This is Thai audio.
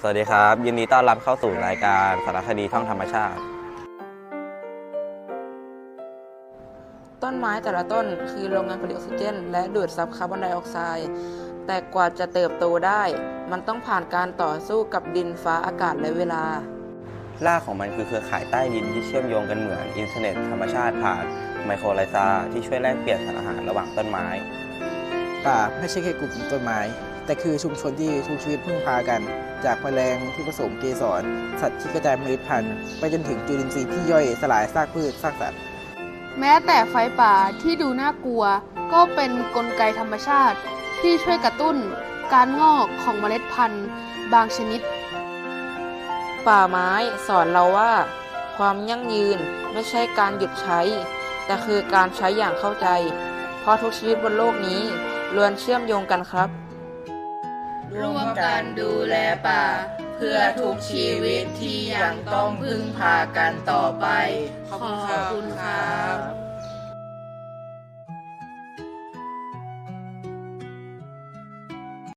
สวัสดีครับ ยินดีต้อนรับเข้าสู่รายการสารคดีท่องธรรมชาติ ต้นไม้แต่ละต้นคือโรงงานผลิตออกซิเจน และดูดซับคาร์บอนไดออกไซด์แต่กว่าจะเติบโตได้ มันต้องผ่านการต่อสู้กับดินฟ้าอากาศและเวลา รากของมันคือเครือข่ายใต้ดินที่เชื่อมโยงกันเหมือนอินเทอร์เน็ตธรรมชาติผ่านไมโครไลซาที่ช่วยแลกเปลี่ยนสารอาหารระหว่างต้นไม้ ป่าไม่ใช่แค่กลุ่มต้นไม้ แต่คือชุมชนที่ทุกชีวิตพึ่งพากัน จากแมลงที่ผสมเกสร สัตว์ที่กระจายเมล็ดพันธุ์ไปจนถึงจุลินทรีย์ที่ย่อยสลายซากพืชซากสัตว์ แม้แต่ไฟป่าที่ดูน่ากลัว ก็เป็นนกลไกธรรมชาติ ที่ช่วยกระตุ้นการงอกของเมล็ดพันธุ์ บางชนิด ป่าไม้สอนเราว่า ความยั่งยืนไม่ใช่การหยุดใช้ แต่คือการใช้อย่างเข้าใจ เพราะทุกชีวิตบนโลกนี้ล้วนเชื่อมโยงกันครับ ร่วมกันดูแลป่า เพื่อทุกชีวิตที่ยังต้องพึ่งพากันต่อไป ขอบคุณค่ะ